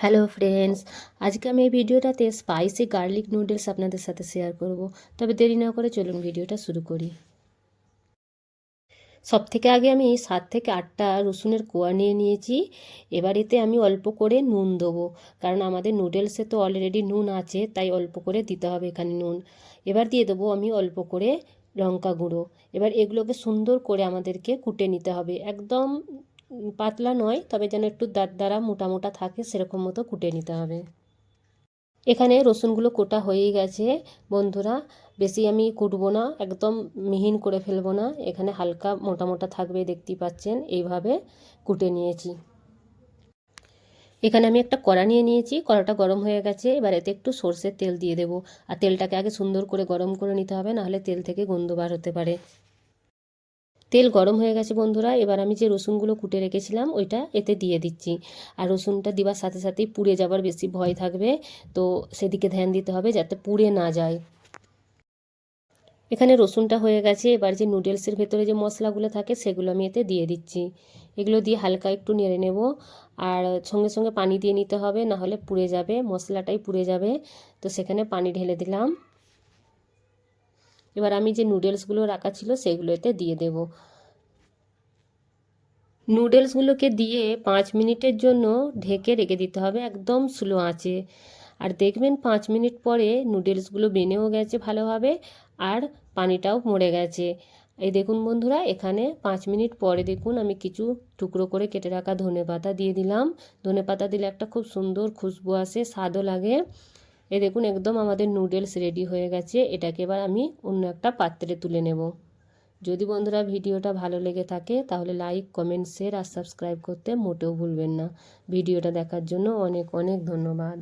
Hello friends আজকে আমি এই ভিডিওটাতে স্পাইসি গার্লিক নুডলস আপনাদের সাথে শেয়ার করব। তবে দেরি না করে চলুন ভিডিওটা শুরু করি। সব থেকে আগে আমি সাত থেকে আটটা রসুনের কোয়া নিয়ে নিয়েছি। এবার এতে আমি অল্প করে নুন দেবো, কারণ আমাদের নুডলসে তো অলরেডি নুন আছে, তাই অল্প করে দিতে হবে এখানে নুন। এবার দিয়ে দেবো আমি অল্প করে লঙ্কা গুঁড়ো। এবার এগুলোকে সুন্দর করে আমাদেরকে কুটে নিতে হবে। একদম পাতলা নয়, তবে যেন একটু দাঁত দ্বারা মোটা মোটা থাকে, সেরকম মতো কুটে নিতে হবে। এখানে রসুনগুলো কোটা হয়েই গেছে। বন্ধুরা, বেশি আমি কুটবো না, একদম মিহিন করে ফেলব না। এখানে হালকা মোটা মোটা থাকবে, দেখতেই পাচ্ছেন, এইভাবে কুটে নিয়েছি। এখানে আমি একটা কড়া নিয়ে নিয়েছি, কড়াটা গরম হয়ে গেছে, এবার এতে একটু সর্ষের তেল দিয়ে দেবো। আর তেলটাকে আগে সুন্দর করে গরম করে নিতে হবে, নাহলে তেল থেকে গন্ধ বার হতে পারে। তেল গরম হয়ে গেছে বন্ধুরা, এবার আমি যে রসুনগুলো কুটে রেখেছিলাম, ওইটা এতে দিয়ে দিচ্ছি। আর রসুনটা দেওয়ার সাথে সাথেই পুড়ে যাবার বেশি ভয় থাকবে, তো সেদিকে ধ্যান দিতে হবে যাতে পুড়ে না যায়। এখানে রসুনটা হয়ে গেছে, এবার যে নুডলসের ভেতরে যে মশলাগুলো থাকে, সেগুলো আমি এতে দিয়ে দিচ্ছি। এগুলো দিয়ে হালকা একটু নেড়ে নেব, আর সঙ্গে সঙ্গে পানি দিয়ে নিতে হবে না হলে পুড়ে যাবে, মশলাটাই পুড়ে যাবে। তো সেখানে পানি ঢেলে দিলাম। এবার আমি যে নুডলসগুলো রাখা ছিল সেগুলো এতে দিয়ে দেব। নুডলসগুলোকে দিয়ে পাঁচ মিনিটের জন্য ঢেকে রেখে দিতে হবে একদম স্লো আঁচে। আর দেখবেন পাঁচ মিনিট পরে নুডলসগুলো বেনেও গেছে ভালোভাবে আর পানিটাও মরে গেছে। এই দেখুন বন্ধুরা, এখানে পাঁচ মিনিট পরে দেখুন আমি কিছু টুকরো করে কেটে রাখা ধনে পাতা দিয়ে দিলাম। ধনে পাতা দিলে একটা খুব সুন্দর খুশবু আসে, স্বাদও লাগে। এ দেখুন, একদম আমাদের নুডলস রেডি হয়ে গেছে। এটাকে এবার আমি অন্য একটা পাত্রে তুলে নেব। যদি বন্ধুরা ভিডিওটা ভালো লেগে থাকে, তাহলে লাইক কমেন্ট শেয়ার আর সাবস্ক্রাইব করতে মোটেও ভুলবেন না। ভিডিওটা দেখার জন্য অনেক অনেক ধন্যবাদ।